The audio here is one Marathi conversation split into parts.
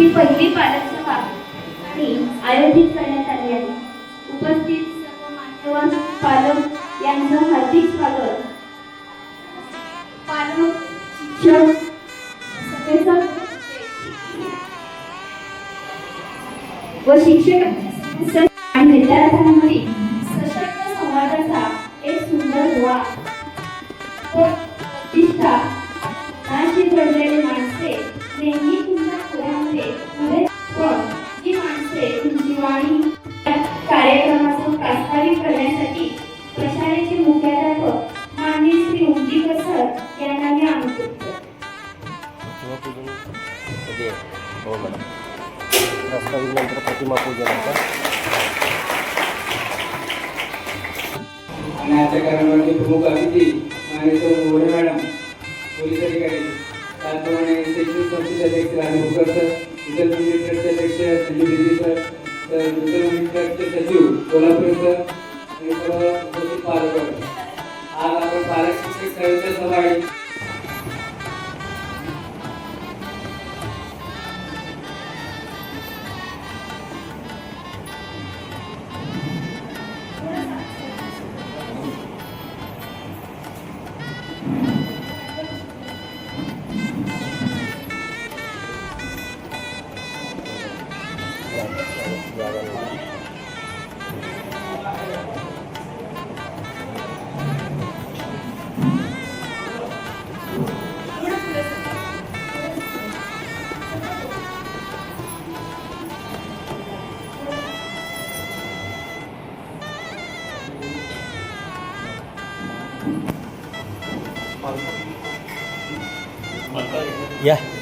ही पहिली पालक सभा आणि आयोजित करण्यात आली आहे. उपस्थित सर्व मान्यवर पालक यांचं हार्दिक स्वागत. पालक शिक्षक सभेचा व शिक्षक आणि विद्यार्थ्यांमधील सशक्त संवादाचा एक सुंदर दुवा व प्रतिष्ठा. नाशी जोडलेली माणसे नेहमी आणि आजच्या कार्यक्रमाचे प्रमुख अतिथी माननीय मोरे मॅडम पोलीस अधिकारी त्याचप्रमाणे शैक्षणिक संस्थेचे अध्यक्ष राजभूकर सर इतर मंदिर ट्रस्टचे अध्यक्ष संजय दिल्ली सर तर इतर मंदिर ट्रस्टचे सचिव कोल्हापूर सर आणि सर्व उपस्थित पालक आज आपण पालक शिक्षक सभेच्या सभा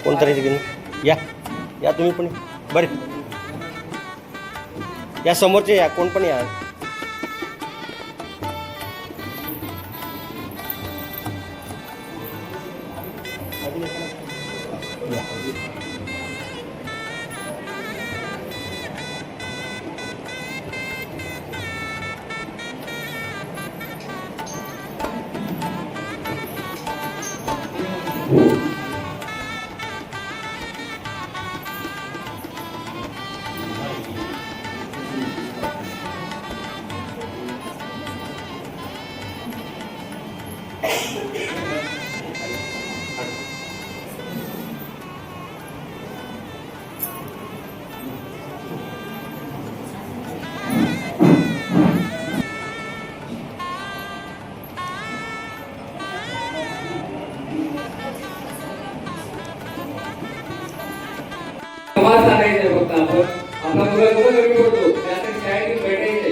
कोणतरी घेऊन या. या तुम्ही पण. बरे. या समोरचे या कोण पण या. आपला कमी पडतो त्यासाठी शाळेत भेटायचे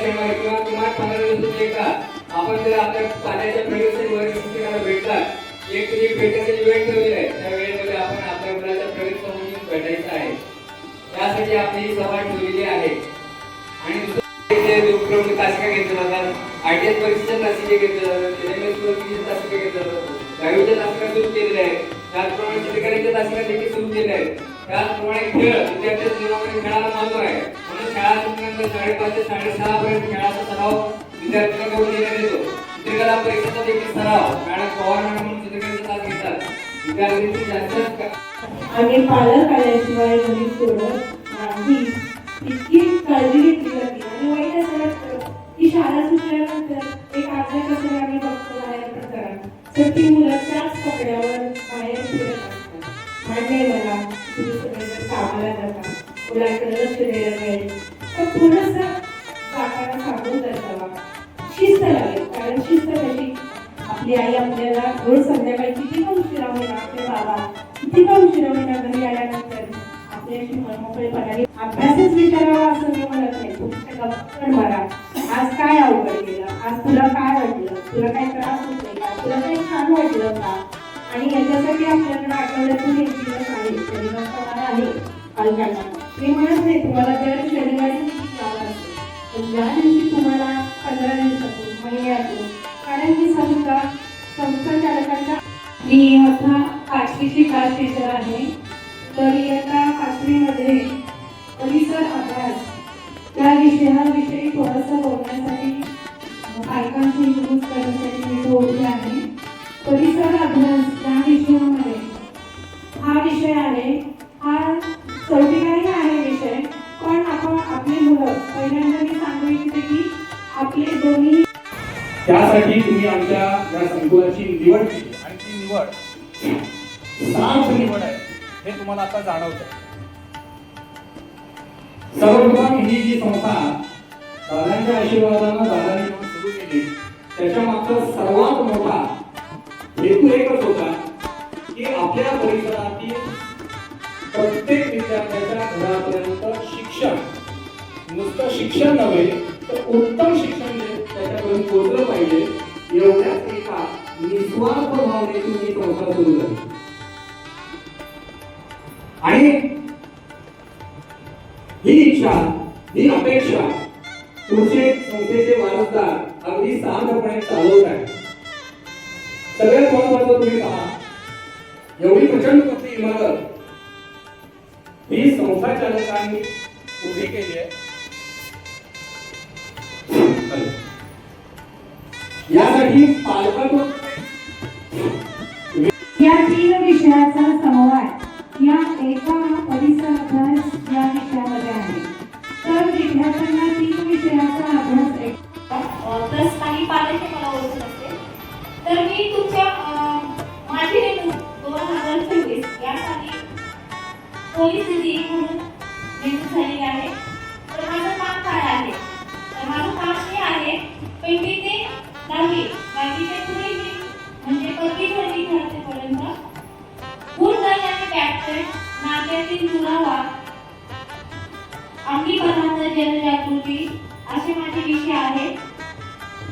किंवा किमान पंधरा एकदा आपण जर आपल्या पाण्याच्या वर्ग शिक्षकाला भेटतात एक वेळ ठेवली आहे त्या वेळेमध्ये आपण आपल्या मुलाच्या समजून भेटायचं आहे त्यासाठी आपली सभा ठेवलेली आहे आणि दुसरं उपक्रम तासिका जातात आय टी एस परीक्षेच्या तासिके जातात एम एस परीक्षेच्या तासिके घेतलं जातात दहावीच्या तासिका सुरू केलेल्या आहेत त्याचप्रमाणे चित्रकलेच्या तासिका देखील सुरू केल्या आहेत त्याचप्रमाणे खेळ विद्यार्थी जीवनामध्ये खेळाला महत्त्व आहे. म्हणून शाळा सुटल्यानंतर साडेपाच ते साडेसहा पर्यंत खेळाचा सराव विद्यार्थ्यांना करून देण्यात येतो. चित्रकला परीक्षेचा देखील सराव मॅडम पवार मॅडम म्हणून चित्रकलेचा तास घेतात. विद्यार्थ्यांची जास्त आणि पालक आल्याशिवाय घरी सोडत नाही. इतकी काळजी घेतली जाते. आणि वाईट असं की शाळा सुटल्यानंतर एक अर्ध्या कसं आम्ही बघतो बाहेर प्रकरण तर ती मुलं त्याच कपड्यावर बाहेर फिरत असतात. मान्य मला लावला कामाला जाता. मुलांकडे लक्ष द्यायला मिळेल तर थोडंसं जाताना सांगून जायचं. शिस्त लागेल कारण शिस्त कशी? आपली आई आपल्याला रोज संध्याकाळी किती पण उशिरा होणार आपले बाबा किती पण उशिरा होणार घरी आल्यानंतर आपल्याशी मनमोकळेपणाने अभ्यासच विचारावा असं मी म्हणत नाही. तुमच्या गप्पन मारा आज काय अवघड गेलं? आज तुला काय वाटलं? तुला काय त्रास होतोय का? तुला काही छान वाटलं का? आणि याच्यासाठी आपल्याकडे आठवड्यातून एक दिवस आहे शनिवार सवार आहे. पालकांना मी म्हणत नाही तुम्हाला दर शनिवारी जावं पण ज्या दिवशी तुम्हाला पंधरा दिवसातून महिन्यातून कारण ही संस्था संस्था चालकांना मी आता पाचवीची क्लास टीचर आहे तर इयत्ता पाचवीमध्ये परिसर अभ्यास त्या विषयाविषयी थोडंसं बोलण्यासाठी पालकांची इंट्रोड्यूस करण्यासाठी मी इथे उभी आहे. परिसर अभ्यास या विषयामध्ये हा विषय आहे त्यासाठी तुम्ही आमच्या या संकुलाची निवड केली. आणि ती निवड सार्थ निवड आहे हे तुम्हाला आता जाणवत सर्वप्रथम ही जी संस्था दादांच्या आशीर्वादानं दादांनी सुरू केली त्याच्या मागचा सर्वात मोठा हेतू एकच होता की आपल्या परिसरातील प्रत्येक विद्यार्थ्याच्या घरापर्यंत शिक्षण. नुसतं शिक्षण नव्हे तर उत्तम शिक्षण त्याच्यापर्यंत पोचलं पाहिजे. एवढ्याच एका निस्वार्थ भावनेतून ही संस्था सुरू झाली. आणि ही इच्छा ही अपेक्षा तुमचे संस्थेचे वारसदार अगदी साधपणे चालवत आहे सगळ्यात महत्वाचं तुम्ही पहा. एवढी प्रचंड मोठी इमारत ही संस्था चालकांनी उभी केली आहे. यासाठी पालकांकडून या तीन विषयाचा समवाय या एका परिसर या विषयामध्ये आहे. तर विद्यार्थ्यांना नात्यातील दुरावा आम्ही पदार्थ जनजागृती असे माझे विषय आहेत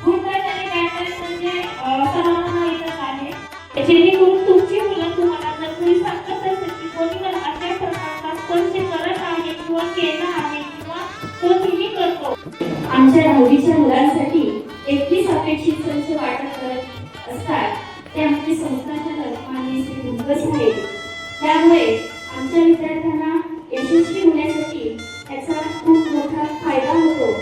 गुणधर्म आणि म्हणजे सर्वांना माहीतच आहे. जेणेकरून तुमची मुलं तुम्हाला जर कोणी सांगत असेल की कोणी जर अशा प्रकारचा स्पर्श करत आहे किंवा केला आहे किंवा तो तुम्ही करतो. आमच्या दहावीच्या मुलांसाठी एकवीस अपेक्षित संच वाटप करत असतात. ते आमची संस्थाच्या तर्फाने श्री भुंकस आहेत त्यामुळे आमच्या विद्यार्थ्यांना यशस्वी होण्यासाठी त्याचा खूप मोठा फायदा होतो.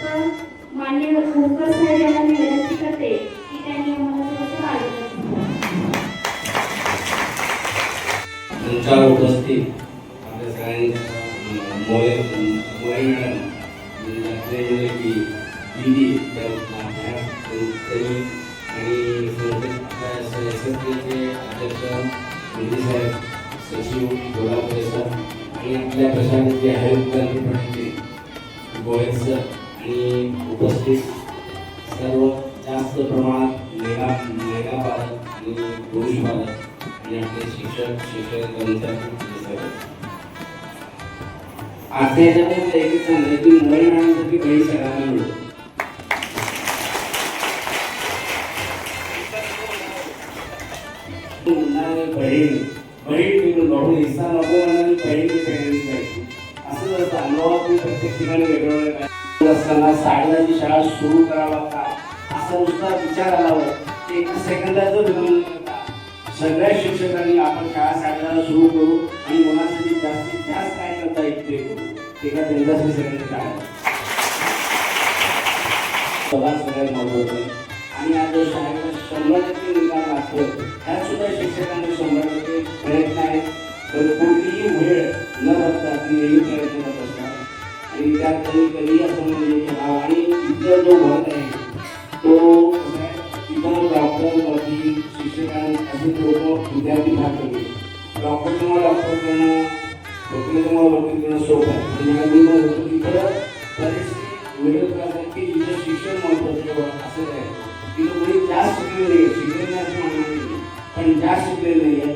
तर मान्य होमकर साहेब यांना मी विनंती करते की त्यांनी आम्हाला थोडंसं मार्गदर्शन तुमच्या उपस्थित आपल्या सगळ्यांच्या मोरे मोरे मॅडम की दिदी आणि अध्यक्ष मोदी साहेब सचिव गोलापुरे सर आणि आपल्या सर आणि उपस्थित सर्व जास्त प्रमाणात महिला महिला आणि पुरुष पालक आणि आपले शिक्षक शिक्षक कर्मचारी आजच्या याच्यामध्ये एकच की मोबाईल मॅडमसाठी काही सगळ्यांना मिळतो हिस्सा नको म्हणणारी बहीण मी प्रेग्नेंट असं जसं अनुभव आपण प्रत्येक ठिकाणी वेगवेगळं असताना साडेदहाची शाळा सुरू करावा का असा नुसता विचार आला होता की सेकंदाचं विनंती सगळ्या शिक्षकांनी आपण शाळा साडेला सुरू करू आणि मुलांसाठी जास्तीत जास्त काय करता येईल ते करू एका त्यांच्यासाठी सगळ्यांनी काय सगळ्यात सगळ्यात महत्वाचं आणि आज शाळेला शंभर टक्के निकाल लागतो त्यात सुद्धा शिक्षकांना नेहमी प्रयत्न करत असतात आणि त्यात कधी कधी असं म्हणजे की आणि इतर जो वर्ग आहे तो इतर डॉक्टर वकील शिक्षकां असे लोक विद्यार्थी भाग कमी डॉक्टर किंवा डॉक्टर करणं वकील किंवा वकील करणं सोपं आहे. म्हणजे आणि मी म्हणत होतो की इथं बरेचसे मिडल क्लास आहेत की जिथं शिक्षण महत्त्वाचं असं काय तिथं कोणी जास्त शिकलेलं नाही शिकलेलं नाही असं म्हणणार नाही. पण जास्त शिकलेलं नाही आहे.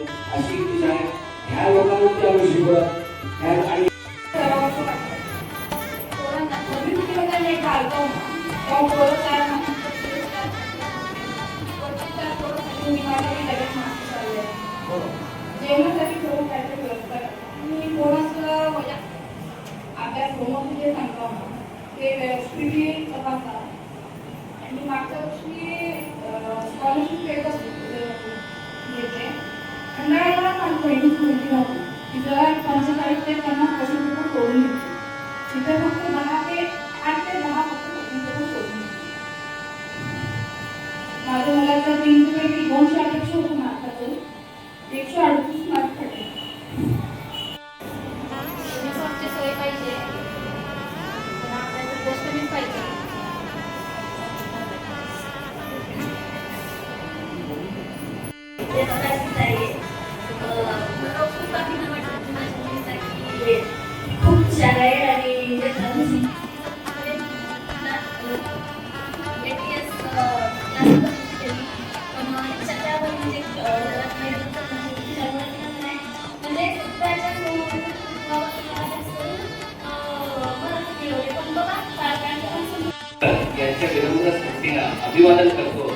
अभिवादन करतो.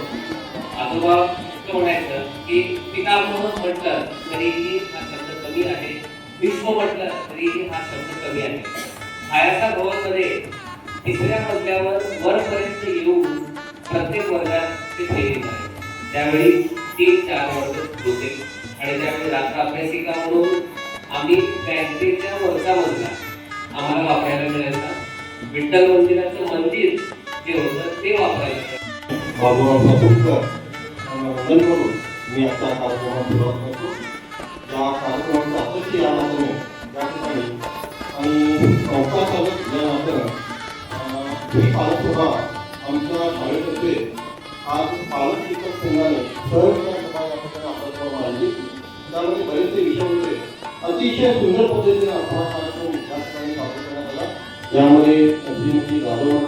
आजोबा इतकं म्हणायचं की पितामह म्हटलं तरीही हा शब्द कमी आहे. विश्व म्हटलं तरीही हा शब्द कमी आहे. आयाचा भवनमध्ये तिसऱ्या मजल्यावर वरपर्यंत येऊन प्रत्येक वर्गात ते फेरी आहे त्यावेळी तीन चार वर्ग होते. आणि त्यावेळी रात्र अभ्यासिका म्हणून आम्ही बँकेच्या वरचा मजला आम्हाला वापरायला मिळायचा. विठ्ठल मंदिराचं मंदिर जे होतं ते वापरायचं मिळायचं. बाबूरावचा पुस्तक वंदन करून मी आजच्या कार्यक्रमात सुरुवात करतो. या कार्यक्रमाचा अतिशय या नात्याने या ठिकाणी आणि संस्था चालक या नात्यानं अं, ही पालकसभा आमच्या शाळेतर्फे आज पालक शिक्षक संघाने सहविचार सभा या ठिकाणी अभ्यासक्रम मांडली. त्यामध्ये बरेचसे विषय होते. अतिशय सुंदर पद्धतीने हा कार्यक्रम या ठिकाणी सादर करण्यात आला. यामध्ये अभिनेत्री जाधव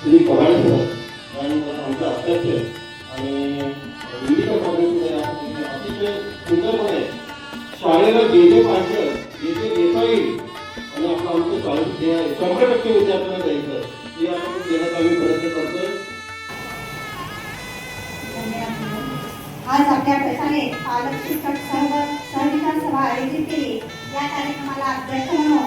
श्री सर आमचे अध्यक्ष आणि विविध अतिशय सुंदरपणे शाळेला जे जे पाहिजे जे जे देता येईल आणि आपलं आमचं शाळेत जे आहे शंभर टक्के विद्यार्थ्यांना द्यायचं देण्याचा आम्ही प्रयत्न करतोय आज आपल्या प्रशाने पालक शिक्षक सर्व सहविचार सभा आयोजित केली. या कार्यक्रमाला अध्यक्ष म्हणून